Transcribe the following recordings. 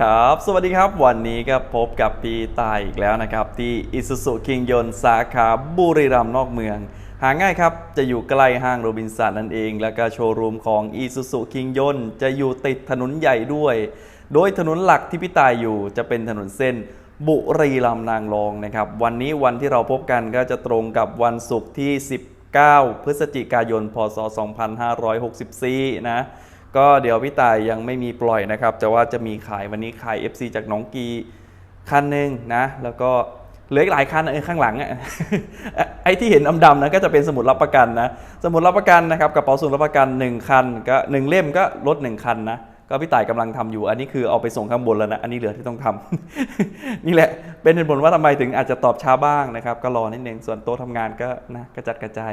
ครับ สวัสดีครับ วันนี้ก็พบกับพี่ตายอีกแล้วนะครับ ที่อิสุสุคิงยนสาขาบุรีรัมย์นอกเมือง หาง่ายครับ จะอยู่ใกล้ห้างโรบินสันนั่นเอง แล้วก็โชว์รูมของอิสุสุคิงยนจะอยู่ติดถนนใหญ่ด้วย โดยถนนหลักที่พี่ตายอยู่จะเป็นถนนเส้นบุรีรัมย์นางรองนะครับ วันนี้วันที่เราพบกันก็จะตรงกับวันศุกร์ที่ 19 พฤศจิกายน พศ 2564 นะ ก็เดี๋ยวพี่ตายยังไม่มีปล่อยนะครับ แต่ว่าจะมีขายวันนี้ขาย FC จากน้องกีคันหนึ่งนะ แล้วก็เหลืออีกหลายคันนะเออข้างหลังอะไอ้ที่เห็นดำๆนะก็จะเป็นสมุดรับประกันนะ สมุดรับประกันนะครับกระเป๋าส่งรับประกัน 1 คัน ก็1เล่มก็ลด1คันนะก็พี่ต่ายกำลังทำอยู่ อันนี้คือเอาไปส่งข้างบนแล้วนะ อันนี้เหลือที่ต้องทำนี่แหละ เป็นเหตุผลว่าทำไมถึงอาจจะตอบช้าบ้างนะครับ ก็รอนิดนึง ส่วนโต๊ะทำงานก็นะกระจัดกระจาย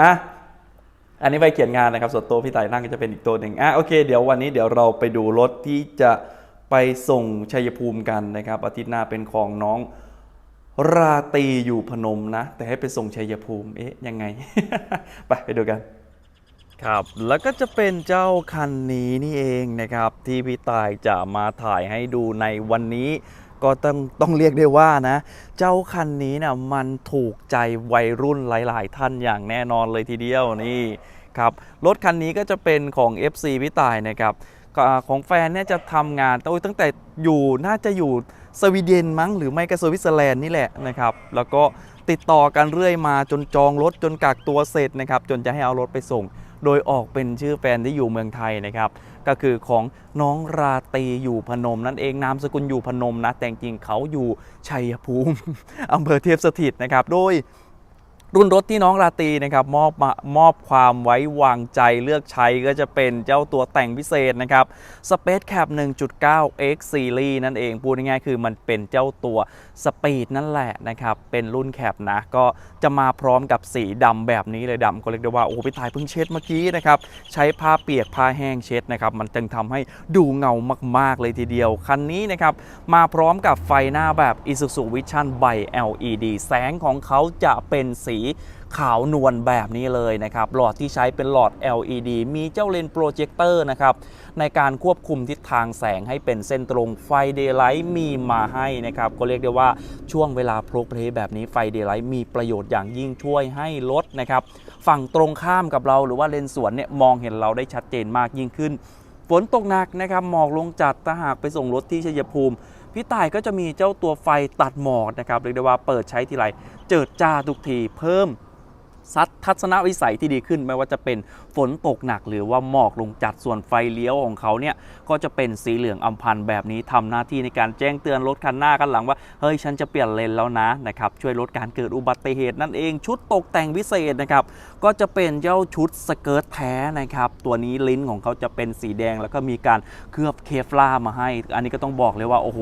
อะ อันนี้ไปเขียนงานนะครับส่วนต๊ะพี่ต่ายนั่งก็จะเป็นอีกตัวหนึ่งอะโอเคเดี๋ยววันนี้เดี๋ยวเราไปดูรถที่จะไปส่งชัยภูมิกันนะครับ อาทิตย์หน้าเป็นของน้องราตีอยู่พนมนะ แต่ให้ไปส่งชัยภูมิเอ๊ะยังไง ไปไปดูกัน ครับแล้วก็จะเป็นเจ้าคันนี้นี่เองนะครับ ที่พี่ตายจะมาถ่ายให้ดูในวันนี้ ก็ต้องต้องเรียกได้ว่านะ เจ้าคันนี้นะมันถูกใจวัยรุ่นหลาย ๆ ท่านอย่างแน่นอนเลยทีเดียวนี่ครับรถคันนี้ก็จะเป็นของ FC พี่ตายนะครับของแฟนเนี่ยจะทำงานตั้งแต่อยู่น่าจะอยู่สวีเดนมั้งหรือไม่ก็สวิตเซอร์แลนด์นี่แหละนะครับ แล้วก็ติดต่อกันเรื่อยมาจนจองรถจนกักตัวเสร็จนะครับ จนจะให้เอารถไปส่ง โดยออกเป็นชื่อแฟนที่อยู่เมืองไทยนะครับก็คือของน้องราตรีอยู่พนม นั่นเองนามสกุลอยู่พนมนะแต่จริงเขาอยู่ชัยภูมิอำเภอเทพสถิตนะครับโดย รุ่นรถที่น้องราตีนะครับมอบมามอบความไว้วางใจเลือกใช้ก็จะเป็นเจ้าตัวแต่งพิเศษนะครับ Space Cap 1.9 X Series นั่นเอง พูดง่ายๆคือมันเป็นเจ้าตัว Speed นั่นแหละนะครับ เป็นรุ่นแคปนะ ก็จะมาพร้อมกับสีดำแบบนี้เลยดำก็เรียกได้ว่า โอ้พี่ตายเพิ่งเช็ดเมื่อกี้นะครับ ใช้ผ้าเปียกผ้าแห้งเช็ดนะครับ มันจึงทำให้ดูเงามากๆเลยทีเดียว คันนี้นะครับมาพร้อมกับไฟหน้าแบบ Isuzu Vision by LED แสงของเขาจะเป็นสีขาวนวลแบบนี้เลยนะครับ หลอดที่ใช้เป็นหลอด LED มีเจ้าเลนส์โปรเจคเตอร์นะครับ ในการควบคุมทิศทางแสงให้เป็นเส้นตรงไฟเดย์ไลท์มีมาให้นะครับ ก็เรียกได้ว่าช่วงเวลาโปรเพลย์แบบนี้ไฟเดย์ไลท์มีประโยชน์อย่างยิ่งช่วยให้รถนะครับฝั่งตรงข้ามกับเราหรือว่าเลนสวนเนี่ยมองเห็นเราได้ชัดเจนมากยิ่งขึ้น ฝนตกหนักนะครับหมอกลงจัดถ้าหากไปส่งรถที่ชัยภูมิ พี่ต่ายก็จะมีเจ้าตัวไฟตัดหมอกนะครับเรียกได้ว่าเปิดใช้ทีไรเจิดจ้าทุกทีเพิ่ม ซัดทัศนวิสัยที่ดีขึ้น ไม่ว่าจะเป็นฝนตกหนักหรือว่าหมอกลงจัดส่วนไฟเลี้ยวของเขาเนี่ยก็จะเป็นสีเหลืองอำพันธ์แบบนี้ทำหน้าที่ในการแจ้งเตือนรถคันหน้ากันหลังว่าเฮ้ยฉันจะเปลี่ยนเลนแล้วนะนะครับช่วยลดการเกิดอุบัติเหตุนั่นเองชุดตกแต่งพิเศษนะครับก็จะเป็นเจ้าชุดสเกิร์ตแท้นะครับตัวนี้ลิ้นของเขาจะเป็นสีแดงแล้วก็มีการเคลือบเคฟลามาให้ อันนี้ก็ต้องบอกเลยว่าโอ้โห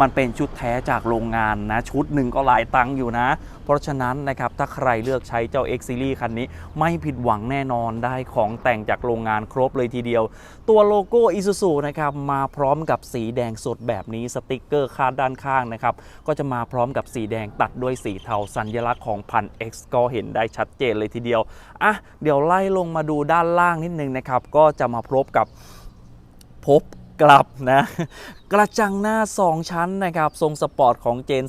มันเป็นชุดแท้จากโรงงานนะชุดหนึ่งก็หลายตังค์อยู่นะ เพราะฉะนั้นนะครับถ้าใครเลือกใช้เจ้า้า X Series คันนี้ ไม่ผิดหวังแน่นอนได้ของแต่งจากโรงงานครบเลยทีเดียว ตัวโลโก้ Isuzu นะครับมาพร้อมกับสีแดงสดแบบนี้สติกเกอร์คาดด้านข้างนะครับก็จะมาพร้อมกับสีแดงตัดด้วยสีเทาสัญลักษณ์ของพัน X ก็เห็นได้ชัดเจนเลยทีเดียวอะเดี๋ยวไล่ลงมาดูด้านล่างนิดนึงนะครับก็จะมาพบกับพบกลับนะ กระจังหน้า 2 ชั้นนะครับ ทรงสปอร์ตของเจน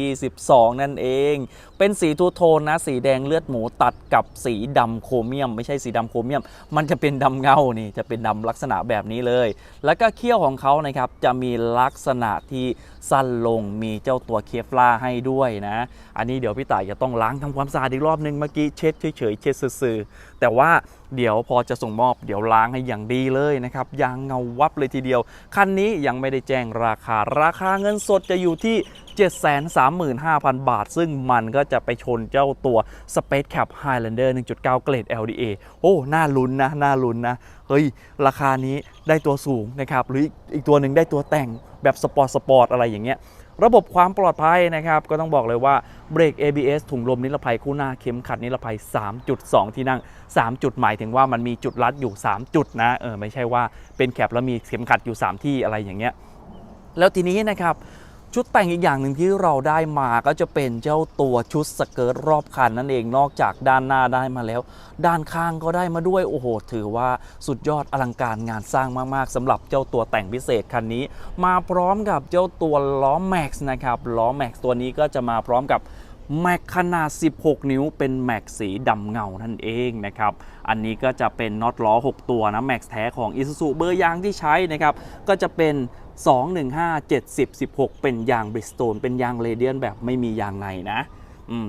2022 นั่นเอง เป็นสีทูโทนนะ สีแดงเลือดหมูตัดกับสีดำโครเมียม ไม่ใช่สีดำโครเมียม มันจะเป็นดำเงานี่จะเป็นดำลักษณะแบบนี้เลย แล้วก็เขี้ยวของเขานะครับ จะมีลักษณะที่สั้นลงมีเจ้าตัวเคฟลาให้ด้วยนะ อันนี้เดี๋ยวพี่ต่ายจะต้องล้างทำความสะอาดอีกรอบนึงเมื่อกี้เช็ดเฉยๆเช็ดซื่อๆแต่ว่าเดี๋ยวพอจะส่งมอบเดี๋ยวล้างให้อย่างดีเลยนะครับยางเงาวับเลยทีเดียวคันนี้อยังไม่ได้แจ้งราคา ราคาเงินสดจะอยู่ที่ 735,000 บาท ซึ่งมันก็จะไปชนเจ้าตัว Space Cap Highlander 1.9 เกรด LDA โอ้ น่าลุ้นนะ น่าลุ้นนะ เฮ้ย ราคานี้ได้ตัวสูงนะครับ หรืออีกอีกตัวหนึ่งได้ตัวแต่งแบบสปอร์ตสปอร์ตอะไรอย่างเงี้ย ระบบความปลอดภัยนะครับ ก็ต้องบอกเลยว่าเบรก ABS ถุงลมนิรภัยคู่หน้าเข็มขัดนิรภัย 3.2 ที่นั่ง 3 จุดหมายถึงว่ามันมีจุดรัดอยู่ 3 จุดนะเออไม่ใช่ว่าเป็นแคปแล้วมีเข็มขัดอยู่ 3 ที่อะไรอย่างเงี้ยแล้วทีนี้นะครับ ชุดแต่งอีกอย่างหนึ่งที่เราได้มาก็จะเป็นเจ้าตัวชุดสเกิร์ตรอบคันนั่นเองนอกจากด้านหน้าได้มาแล้ว ด้านข้างก็ได้มาด้วยโอ้โห ถือว่าสุดยอดอลังการงานสร้างมากๆสำหรับเจ้าตัวแต่งพิเศษคันนี้ มาพร้อมกับเจ้าตัวล้อแม็กซ์นะครับล้อแม็กซ์ตัวนี้ก็จะมาพร้อมกับแม็กขนาด 16 นิ้ว เป็นแม็กสีดำเงานั่นเองนะครับ อันนี้ก็จะเป็นน็อตล้อ 6 ตัวนะแม็กแท้ของ Isuzu เบอร์ยางที่ใช้นะครับ ก็จะเป็น 215 70 16 เป็นยางบริสโตนเป็นยางเรเดียนแบบไม่มียางในนะ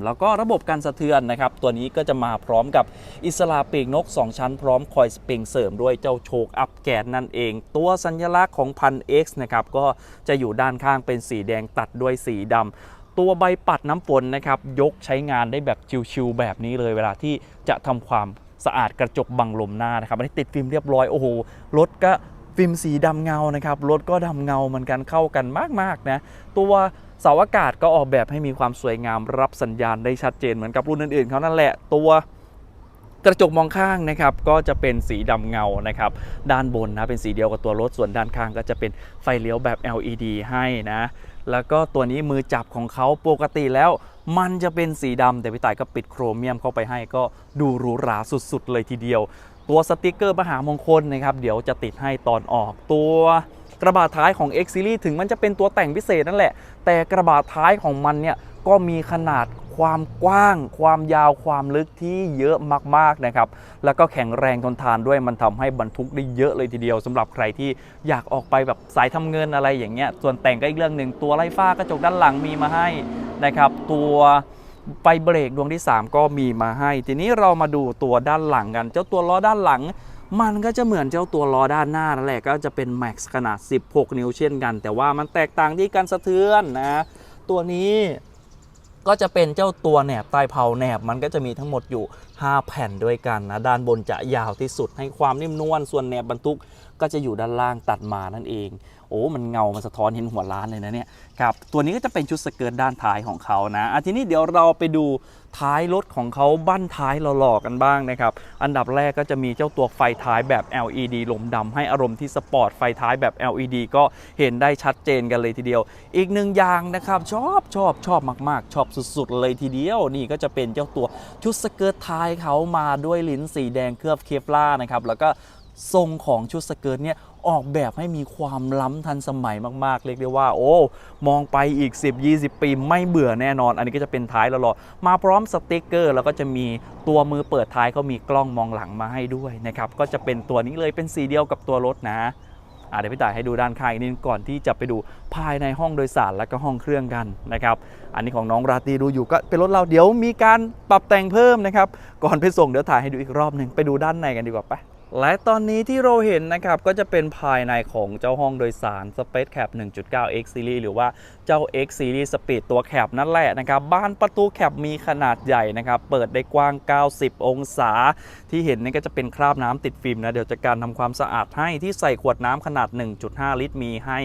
แล้วก็ระบบการสะเทือนนะครับ ตัวนี้ก็จะมาพร้อมกับอิสลาปีกนก 2 ชั้นพร้อมคอยสปริงเสริมด้วยเจ้าโชคอัพแกนนั่นเอง ตัวสัญลักษณ์ของพัน X นะครับ ก็จะอยู่ด้านข้างเป็นสีแดงตัดด้วยสีดำตัวใบปัดน้ำฝนนะครับ ยกใช้งานได้แบบชิวๆแบบนี้เลยเวลาที่จะทำความสะอาดกระจกบังลมหน้านะครับอันนี้ติดฟิล์มเรียบร้อย โอ้โหรถก็ ฟิล์มสีดำเงานะครับรถก็ดำเงาเหมือนกันเข้ากันมากๆนะตัวเสาอากาศก็ออกแบบให้มีความสวยงามรับสัญญาณได้ชัดเจนเหมือนกับรุ่นอื่นๆเขานั่นแหละตัวกระจกมองข้างนะครับก็จะเป็นสีดำเงานะครับด้านบนนะเป็นสีเดียวกับตัวรถส่วนด้านข้างก็จะเป็นไฟเลี้ยวแบบ LED ให้นะแล้วก็ตัวนี้มือจับของเขาปกติแล้ว มันจะเป็นสีดำแต่พี่ต่ายก็ปิดโครเมียมเข้าไปให้ก็ดูหรูหราสุดๆเลยทีเดียว ตัวสติกเกอร์มหามงคลนะครับเดี๋ยวจะติดให้ตอนออกตัวกระบะท้ายของ X Series ถึงมันจะเป็นตัวแต่งพิเศษนั่นแหละ แต่กระบะท้ายของมันเนี่ยก็มีขนาดความกว้าง ความยาวความลึกที่เยอะมากๆนะครับ แล้วก็แข็งแรงทนทานด้วยมันทำให้บรรทุกได้เยอะเลยทีเดียวสำหรับใครที่อยากออกไปแบบสายทำเงินอะไรอย่างเงี้ยส่วนแต่งก็อีกเรื่องหนึ่งตัวไล่ฟ้ากระจกด้านหลังมีมาให้นะครับ ตัว ไฟเบรกดวงที่ 3 ก็มีมาให้ ทีนี้เรามาดูตัวด้านหลังกัน เจ้าตัวล้อด้านหลัง มันก็จะเหมือนเจ้าตัวล้อด้านหน้านั่นแหละก็จะเป็น Max ขนาด 16 นิ้วเช่นกัน แต่ว่ามันแตกต่างที่การสะเทือนนะตัวนี้ก็จะเป็นเจ้าตัวแหนบใต้เผาแหนบมันก็จะมีทั้งหมดอยู่ 5 แผ่นด้วยกันนะ ด้านบนจะยาวที่สุดให้ความนิ่มนวลส่วนแหนบบรรทุกก็จะอยู่ด้านล่างตัดมานั่นเอง โอ้มันเงามันสะท้อนเห็นหัวล้านเลยนะเนี่ยครับตัวนี้ก็จะเป็นชุดสเกิร์ตด้านท้ายของเขานะอะทีนี้เดี๋ยวเราไปดูท้ายรถของเขาบั้นท้ายหล่อๆกันบ้างนะครับ อันดับแรกก็จะมีเจ้าตัวไฟท้ายแบบ LED ลมดำให้อารมณ์ที่สปอร์ตไฟท้ายแบบ LED ก็เห็นได้ชัดเจนกันเลยทีเดียว อีกหนึ่งอย่างนะครับ ชอบชอบชอบมาก ๆ ชอบสุด ๆ เลยทีเดียว นี่ก็จะเป็นเจ้าตัวชุดสเกิร์ตท้ายเขามาด้วยลิ้นสีแดงเคลือบเคฟลาร์นะครับแล้วก็ ทรงของชุดสเกิร์ตเนี่ยออกแบบให้มีความล้ำทันสมัยมากๆ เรียกได้ว่า โอ้ มองไปอีก 10-20 ปีไม่เบื่อแน่นอน อันนี้ก็จะเป็นท้ายหล่อๆมาพร้อมสติกเกอร์ แล้วก็จะมีตัวมือเปิดท้ายเขามีกล้องมองหลังมาให้ด้วยนะครับ ก็จะเป็นตัวนี้เลยเป็นสีเดียวกับตัวรถนะอะเดี๋ยวพี่ต่ายให้ดูด้านข้างอีกนิดก่อนที่จะไปดูภายในห้องโดยสารและก็ห้องเครื่องกันนะครับอันนี้ของน้องราตรีดูอยู่ก็เป็นรถเราเดี๋ยวมีการปรับแต่งเพิ่มนะครับก่อนไปส่งเดี๋ยวถ่ายให้ดูอีกรอบหนึ่งไปดูด้านในกันดีกว่าป และตอนนี้ที่เราเห็นนะครับก็จะเป็นภายในของเจ้าห้องโดยสาร Space Cab 1.9 X Series หรือว่าเจ้า X Series Speed ตัวแคบนั่นแหละนะครับบ้านประตูแคบมีขนาดใหญ่นะครับ เปิดได้กว้าง 90 องศา ที่เห็นนี่ก็จะเป็นคราบน้ำติดฟิล์มนะ เดี๋ยวจะการทำความสะอาดให้ที่ใส่ขวดน้ำขนาด 1.5 ลิตรมีให้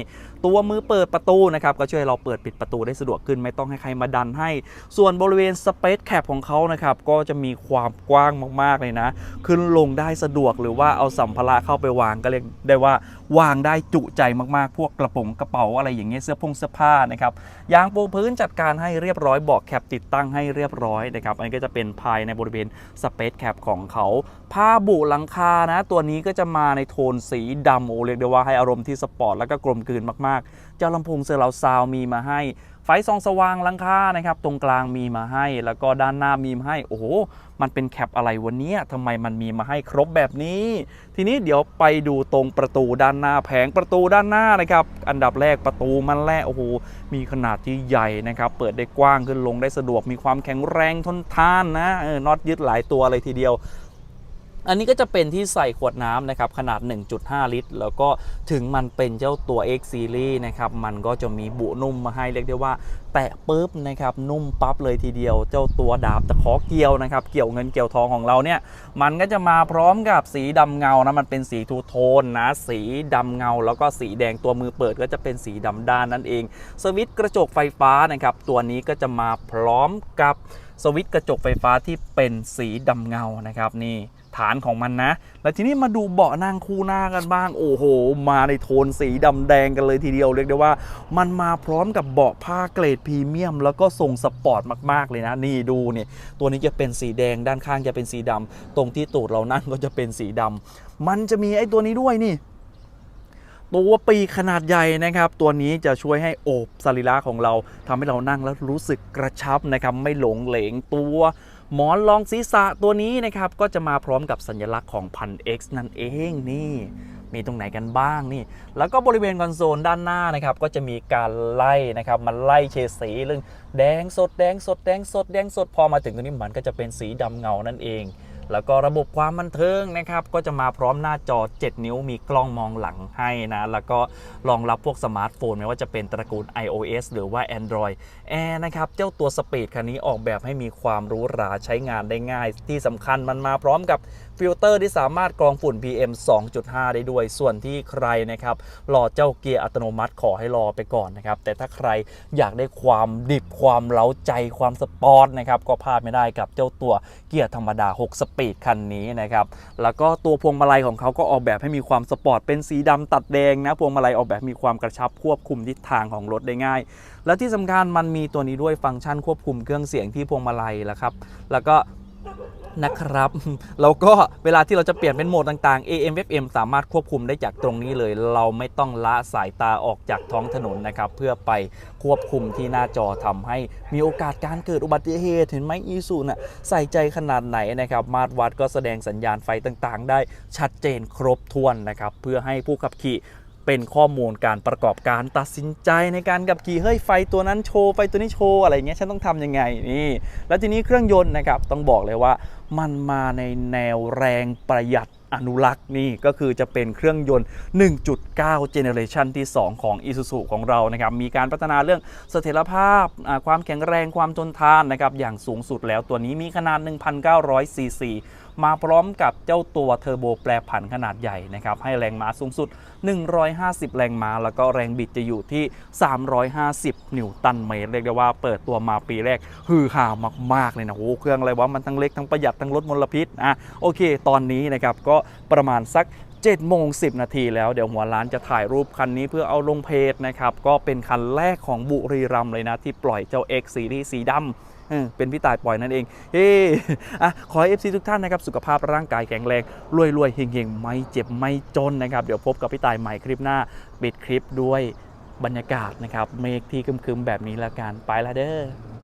ตัวมือเปิดประตูนะครับก็ช่วยเราเปิดปิดประตูได้สะดวกขึ้นไม่ต้องให้ใครมาดันให้ ส่วนบริเวณ Space Cab ของเขานะครับก็จะมีความกว้างมากๆเลยนะ ขึ้นลงได้สะดวกหรือว่าเอาสัมภาระเข้าไปวางก็เรียกได้ว่า วางได้จุใจมากๆ พวกกระป๋องกระเป๋าอะไรอย่างเงี้ยเสื้อผงเสื้อผ้านะครับยางปูพื้นจัดการให้เรียบร้อยเบอกแคปติดตั้งให้เรียบร้อยนะครับอันนี้ก็จะเป็นภายในบริเวณ Space Cab ของเขาผ้าบุหลังคานะ ตัวนี้ก็จะมาในโทนสีดำโอเรียกได้ว่าให้อารมณ์ที่สปอร์ตแล้วก็กลมกลืนมากๆ เจ้าลำโพงเซอร์ราวซาวมีมาให้ไฟส่องสว่างหลังคานะครับ ตรงกลางมีมาให้ แล้วก็ด้านหน้ามีมาให้ โอ้โห มันเป็นแคปอะไรวันนี้ทำไมมันมีมาให้ครบแบบนี้ ทีนี้เดี๋ยวไปดูตรงประตูด้านหน้าแผงประตูด้านหน้านะครับ อันดับแรกประตูมันแรกโอ้โหมีขนาดที่ใหญ่นะครับ เปิดได้กว้างขึ้นลงได้สะดวกมีความแข็งแรงทนทานนะเออน็อตยึดหลายตัวเลยทีเดียว อันนี้ก็จะเป็นที่ใส่ขวดน้ำนะครับขนาด 1.5 ลิตร แล้วก็ถึงมันเป็นเจ้าตัว X Series นะครับมันก็จะมีบุนุ่มมาให้เรียกได้ว่า แตะปุ๊บนะครับนุ่มปั๊บเลยทีเดียว เจ้าตัวดาบตะขอเกี่ยวนะครับเกี่ยวเงินเกี่ยวทองของเราเนี่ยมันก็จะมาพร้อมกับสีดำเงานะมันเป็นสีทูโทนนะสีดำเงา แล้วก็สีแดงตัวมือเปิดก็จะเป็นสีดำด้านนั่นเอง สวิตช์กระจกไฟฟ้านะครับตัวนี้ก็จะมาพร้อมกับสวิตช์กระจกไฟฟ้าที่เป็นสีดำเงานะครับนี่านของมันนะ แล้วทีนี้มาดูเบาะนั่งคู่หน้ากันบ้าง โอ้โห มาในโทนสีดำแดงกันเลยทีเดียวเรียกได้ว่า มันมาพร้อมกับเบาะผ้าเกรดพรีเมียม แล้วก็ทรงสปอร์ตมากๆเลยนะ นี่ดูเนี่ยตัวนี้จะเป็นสีแดงด้านข้างจะเป็นสีดำตรงที่ตูดเรานั่งก็จะเป็นสีดำมันจะมีไอ้ตัวนี้ด้วยนี่ตัวปีขนาดใหญ่นะครับ ตัวนี้จะช่วยให้โอบสรีระของเราทำให้เรานั่งแล้วรู้สึกกระชับนะครับ ไม่หลงเหลงตัว หมอนรองศีรษะตัวนี้นะครับ ก็จะมาพร้อมกับสัญลักษณ์ของพัน X นั่นเองนี่ มีตรงไหนกันบ้างนี่ แล้วก็บริเวณคอนโซลด้านหน้านะครับ ก็จะมีการไล่นะครับ มันไล่เฉดสีเรื่องแดงสดแดงสดแดงสดแดงสดพอมาถึงตรงนี้มันก็จะเป็นสีดำเงานั่นเอง แล้วก็ระบบความบันเทิงนะครับก็จะมาพร้อมหน้าจอ 7 นิ้วมีกล้องมองหลังให้นะแล้วก็รองรับพวกสมาร์ทโฟนไม่ว่าจะเป็นตระกูล iOS หรือว่า Android Air นะครับเจ้าตัวสปีดคันนี้ออกแบบให้มีความรู้ราใช้งานได้ง่าย ที่สำคัญมันมาพร้อมกับฟิลเตอร์ที่สามารถกรองฝุ่น PM 2.5 ได้ด้วย ส่วนที่ใครนะครับรอเจ้าเกียร์อัตโนมัติขอให้รอไปก่อนนะครับ แต่ถ้าใครอยากได้ความดิบความเล้าใจความสปอร์ตนะครับก็พลาดไม่ได้กับเจ้าตัวเกียร์ธรรมดา 6 สปีดคันนี้นะครับ แล้วก็ตัวพวงมาลัยของเขาก็ออกแบบให้มีความสปอร์ตเป็นสีดำตัดแดงนะ พวงมาลัยออกแบบมีความกระชับควบคุมทิศทางของรถได้ง่าย และที่สำคัญมันมีตัวนี้ด้วยฟังก์ชันควบคุมเครื่องเสียงที่พวงมาลัยแล้วครับ แล้วก็ นะครับ แล้วก็เวลาที่เราจะเปลี่ยนเป็นโหมดต่างๆ AM FM สามารถควบคุมได้จากตรงนี้เลย เราไม่ต้องละสายตาออกจากท้องถนนนะครับ เพื่อไปควบคุมที่หน้าจอทำให้มีโอกาสการเกิดอุบัติเหตุเห็นไหมอีซูน่ะใส่ใจขนาดไหนนะครับ มาตรวัดก็แสดงสัญญาณไฟต่างๆ ได้ชัดเจนครบถ้วนนะครับ เพื่อให้ผู้ขับขี่เป็นข้อมูลการประกอบการตัดสินใจในการขับขี่เฮ้ยไฟตัวนั้นโชว์ไฟตัวนี้โชว์อะไรเงี้ยฉันต้องทำยังไงนี่แล้วทีนี้เครื่องยนต์นะครับต้องบอกเลยว่า มันมาในแนวแรงประหยัด อนุรักษ์นี่ก็คือจะเป็นเครื่องยนต์ 1.9เจเนเรชันที่ 2 ของ Isuzu ของเรานะครับมีการพัฒนาเรื่องเสถียรภาพความแข็งแรงความทนทานนะครับอย่างสูงสุดแล้วตัวนี้มีขนาด 1,900 ซีซีมาพร้อมกับเจ้าตัวเทอร์โบแปรผันขนาดใหญ่นะครับให้แรงม้าสูงสุด 150 แรงม้า แล้วก็แรงบิดจะอยู่ที่ 350 นิวตันเมตร เรียกได้ว่าเปิดตัวมาปีแรกฮือฮามาก ๆ เลยนะโอ้โหเครื่องอะไรวะมันทั้งเล็กทั้งประหยัดทั้งลดมลพิษอะโอเค ตอนนี้นะครับก็ประมาณสัก7โมง10 นาทีแล้วเดี๋ยวหัวร้านจะถ่ายรูปคันนี้เพื่อเอาลงเพจนะครับ ก็เป็นคันแรกของบุรีรัมเลยนะ ที่ปล่อยเจ้า X ซีรีส์สีดำเป็นพี่ตายปล่อยนั่นเอง เฮ้อะขอให้ FC ทุกท่านนะครับ สุขภาพร่างกายแข็งแรง รวยๆเฮงๆ ไม่เจ็บไม่จนนะครับ เดี๋ยวพบกับพี่ตายใหม่คลิปหน้า ปิดคลิปด้วยบรรยากาศนะครับ เมฆที่คึมๆ แบบนี้ล้วกัน ไปละเด้อ